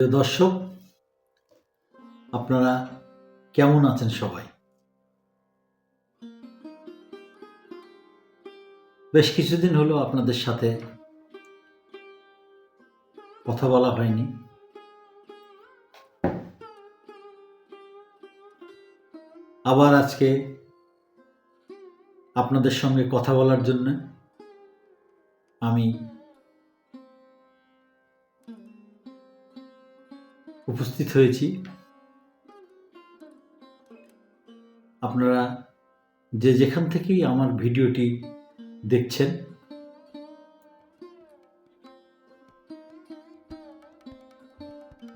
প্রিয় দর্শক, আপনারা কেমন আছেন সবাই? বেশ কিছুদিন হলো আপনাদের সাথে কথা বলা হয়নি। আবার আজকে আপনাদের সঙ্গে কথা বলার জন্য আমি উপস্থিত হয়েছি। আপনারা যে যেখান থেকেই আমার ভিডিওটি দেখছেন,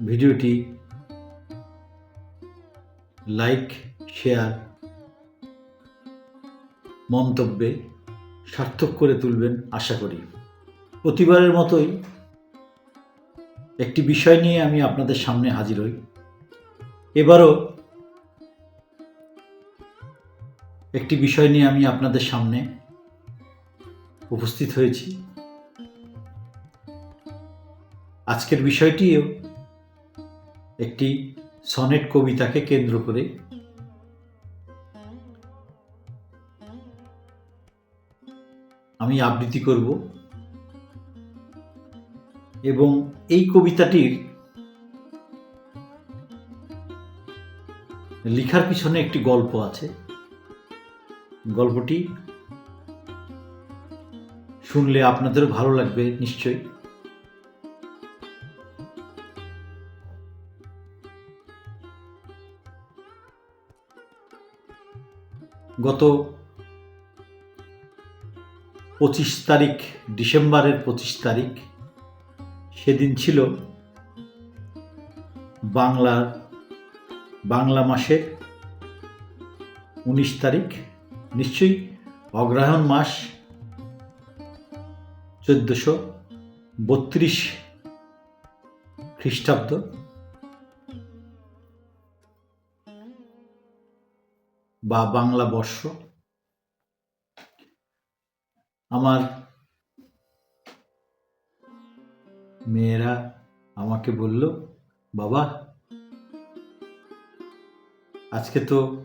ভিডিওটি লাইক, শেয়ার, মন্তব্যে সার্থক করে তুলবেন আশা করি। প্রতিবারের মতোই একটি বিষয় নিয়ে আমি আপনাদের সামনে হাজির হই। এবারও একটি বিষয় নিয়ে আমি আপনাদের সামনে উপস্থিত হয়েছি। আজকের বিষয়টিও একটি সনেট কবিতাকে কেন্দ্র করে আমি আবৃত্তি করব। এবং এই কবিতাটির লেখার পিছনে একটি গল্প আছে। গল্পটি শুনলে আপনাদেরও ভালো লাগবে, নিশ্চয়ই। গত পঁচিশ তারিখ, ডিসেম্বরের পঁচিশ তারিখ সেদিন ছিল বাংলার বাংলা মাসের উনিশ তারিখ। নিশ্চয়ই অগ্রহায়ণ মাস চোদ্দশো বত্রিশ খ্রিস্টাব্দ। বা বাংলা বর্ষ। আমার মেয়েরা আমাকে বলল, বাবা, আজকে তো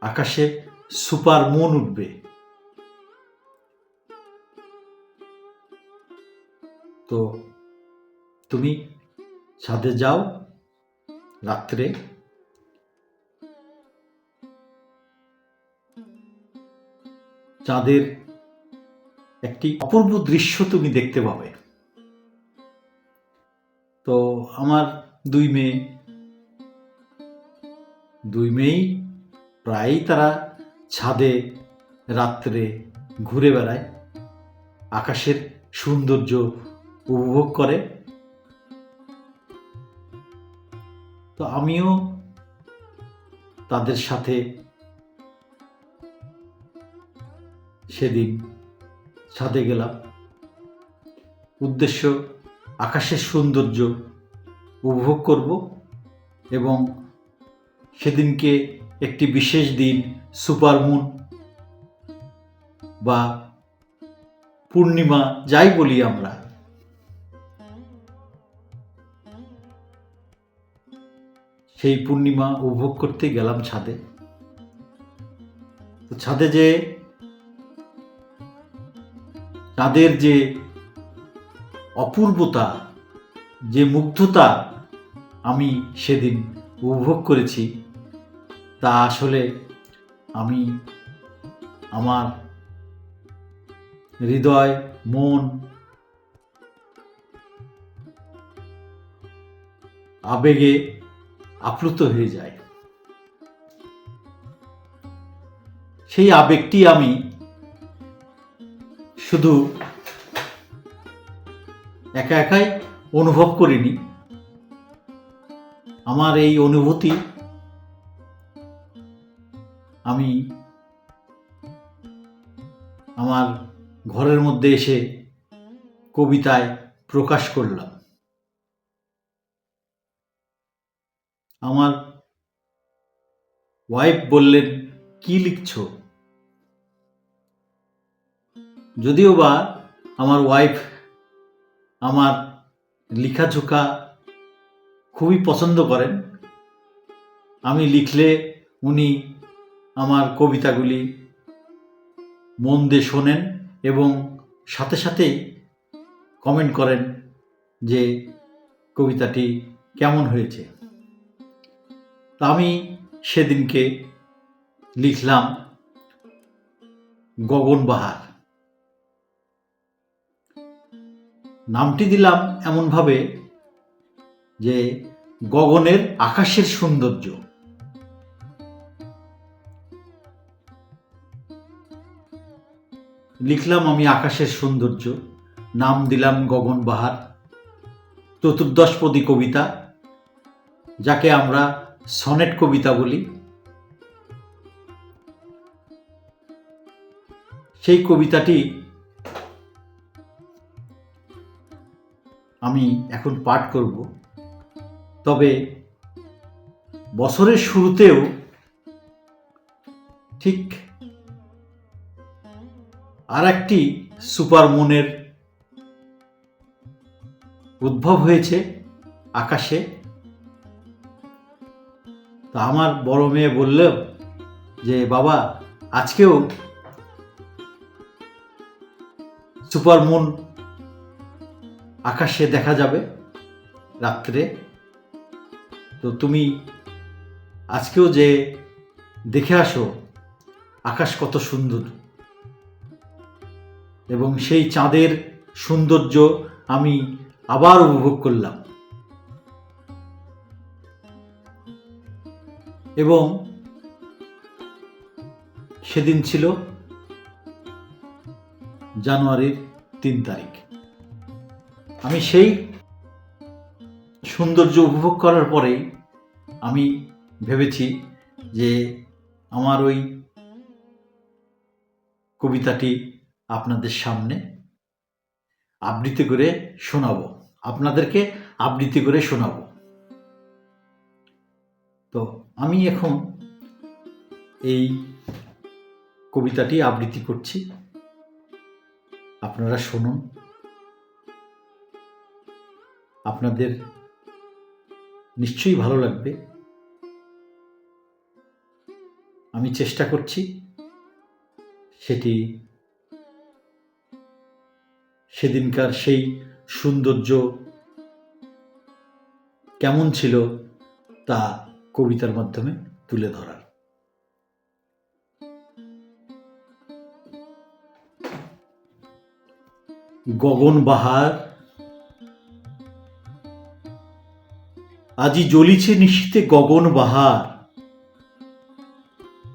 আকাশে সুপার মুন উঠবে। তো তুমি ছাদে যাও রাত্রে। চাঁদের একটি অপূর্ব দৃশ্য তুমি দেখতে পাবে। তো আমার দুই মেয়ে, দুই মেয়েই প্রায়ই তারা ছাদে রাত্রে ঘুরে বেড়ায়, আকাশের সৌন্দর্য উপভোগ করে। তো আমিও তাদের সাথে সেদিন ছাদে গেলাম। উদ্দেশ্য, আকাশের সৌন্দর্য উপভোগ করব এবং সেদিনকে একটি বিশেষ দিন সুপারমুন বা পূর্ণিমা, যাই বলি আমরা। সেই পূর্ণিমা উপভোগ করতে গেলাম ছাদে। ছাদে যে তাদের যে অপূর্বতা, যে মুগ্ধতা আমি সেদিন উপভোগ করেছি, তা আসলে আমি আমার হৃদয়, মন আবেগে আপ্লুত হয়ে যায়। সেই আবেগটি আমি শুধু একা একাই অনুভব করিনি। আমার এই অনুভূতি আমি আমার ঘরের মধ্যে এসে কবিতায় প্রকাশ করলাম। আমার ওয়াইফ বললেন, কি লিখছো? যদিও বা আমার ওয়াইফ আমার লেখাঝোকা খুবই পছন্দ করেন, আমি লিখলে উনি আমার কবিতাগুলি মন দিয়ে শোনেন এবং সাথে সাথেই কমেন্ট করেন যে কবিতাটি কেমন হয়েছে। তা আমি সেদিনকে লিখলাম গগন নামটি দিলাম এমনভাবে যে গগনের আকাশের সৌন্দর্য। লিখলাম আমি আকাশের সৌন্দর্য, নাম দিলাম গগন বাহার চতুর্দশপদী কবিতা, যাকে আমরা সনেট কবিতা বলি। সেই কবিতাটি আমি এখন পাঠ করব। তবে বছরের শুরুতেও ঠিক আর একটি সুপারমুনের উদ্ভব হয়েছে আকাশে। তা আমার বড় মেয়ে বলল যে, বাবা, আজকেও সুপারমুন আকাশে দেখা যাবে রাত্রে। তো তুমি আজকেও যে দেখে আসো, আকাশ কত সুন্দর। এবং সেই চাঁদের সৌন্দর্য আমি আবার উপভোগ করলাম। এবং সেদিন ছিল জানুয়ারির তিন তারিখ। আমি সেই সৌন্দর্য উপভোগ করার পরেই আমি ভেবেছি যে আমার ওই কবিতাটি আপনাদের সামনে আবৃত্তি করে শোনাবো। আপনাদেরকে আবৃত্তি করে শোনাবো। তো আমি এখন এই কবিতাটি আবৃত্তি করছি। আপনারা শুনুন। আপনাদের নিশ্চয়ই ভালো লাগবে। আমি চেষ্টা করছি সেটি সেদিনকার সেই সৌন্দর্য কেমন ছিল তা কবিতার মাধ্যমে তুলে ধরার। গগন বাহার আজি জ্বলিছে নিশীতে গগন বাহার।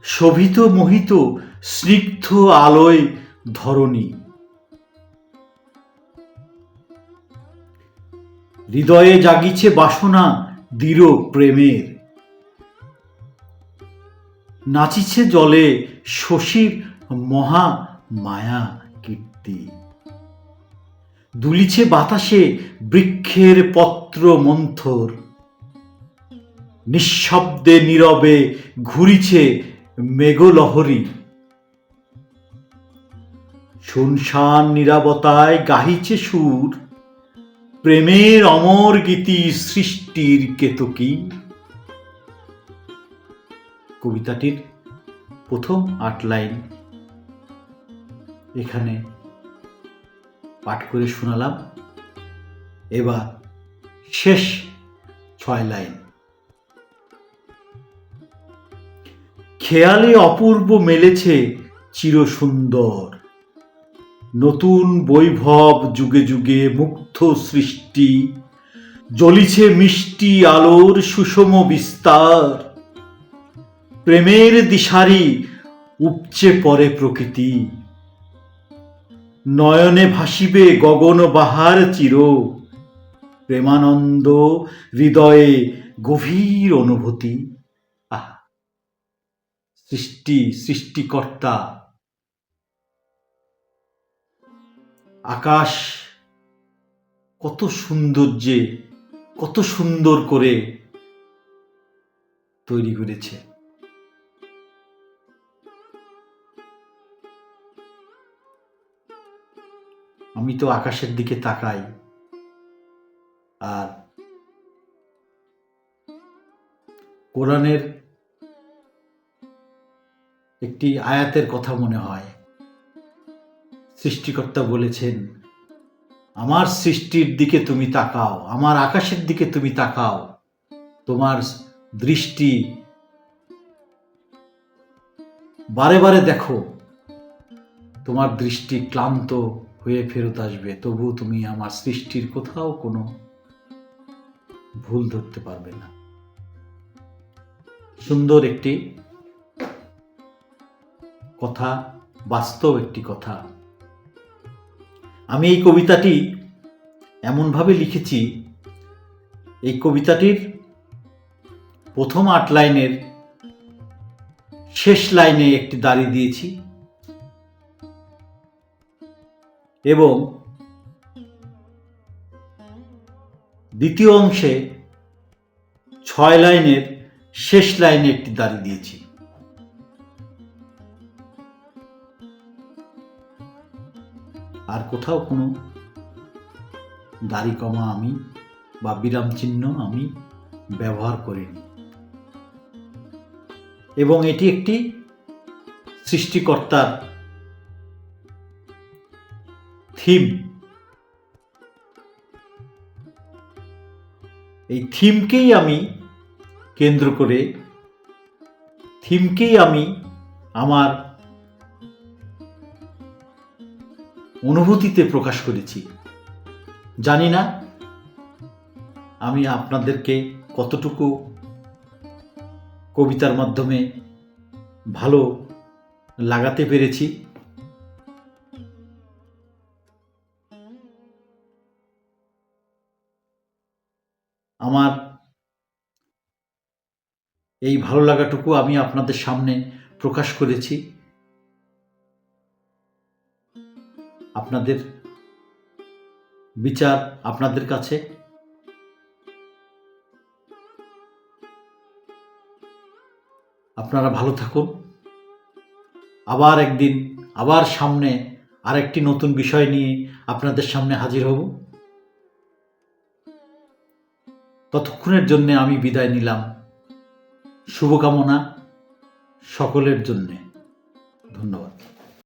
শোভিত মোহিত স্নিগ্ধ আলোয় ধরণী। হৃদয়ে জাগিছে বাসনা দৃঢ় প্রেমের। নাচিছে জলে শশীর মহা মায়া কীর্তি। দুলিছে বাতাসে বৃক্ষের পত্র মন্থর নিঃশব্দে নীরবে ঘুরিছে মেঘলহরী। শুনশান নিরাবতায় গাহিছে সুর, প্রেমের অমর গীতি সৃষ্টির কেতকী। কবিতাটির প্রথম আট লাইন। এখানে পাঠ করে শোনালাম। এবার শেষ ছয় লাইন। খেয়ালে অপূর্ব মেলেছে চিরসুন্দর। নতুন বৈভব যুগে যুগে মুগ্ধ সৃষ্টি, জ্বলিছে মিষ্টি আলোর সুষম বিস্তার। প্রেমের দিশারি উপচে পড়ে প্রকৃতি। নয়নে ভাসিবে গগন বাহার চির। প্রেমানন্দ হৃদয়ে গভীর অনুভূতি। আহা। সৃষ্টি, সৃষ্টিকর্তা। আকাশ কত সৌন্দর্যে কত সুন্দর করে তৈরি করেছে। আমি তো আকাশের দিকে তাকাই, আর কোরআনের একটি আয়াতের কথা মনে হয়। সৃষ্টিকর্তা বলেছেন, আমার সৃষ্টির দিকে তুমি তাকাও, আমার আকাশের দিকে তুমি তাকাও। তোমার দৃষ্টি বারে বারে দেখো, তোমার দৃষ্টি ক্লান্ত হয়ে ফেরত আসবে, তবু তুমি আমার সৃষ্টির কোথাও কোনো ভুল ধরতে পারবে না। সুন্দর একটি কথা বাস্তব একটি কথা। আমি এই কবিতাটি এমনভাবে লিখেছি, এই কবিতাটির প্রথম আট লাইনের শেষ লাইনে একটি দাড়ি দিয়েছি এবং দ্বিতীয় অংশে ছয় লাইনের শেষ লাইনে একটি দাড়ি দিয়েছি। আর কোথাও কোনো দাড়ি কমা আমি বা বিরাম চিহ্ন আমি ব্যবহার করিনি। এবং এটি একটি সৃষ্টিকর্তার থিম। এই থিমকেই আমি কেন্দ্র করে, থিমকেই আমি আমার অনুভূতিতে প্রকাশ করেছি। জানি না আমি আপনাদেরকে কতটুকু কবিতার মাধ্যমে ভালো লাগাতে পেরেছি। আমার এই ভালো লাগাটুকু আমি আপনাদের সামনে প্রকাশ করেছি। আপনাদের বিচার আপনাদের কাছে। আপনারা ভালো থাকুন। আবার একদিন, আবার সামনে আরেকটি নতুন বিষয় নিয়ে আপনাদের সামনে হাজির হব। ততক্ষণের জন্যে আমি বিদায় নিলাম। শুভকামনা সকলের জন্যে। ধন্যবাদ।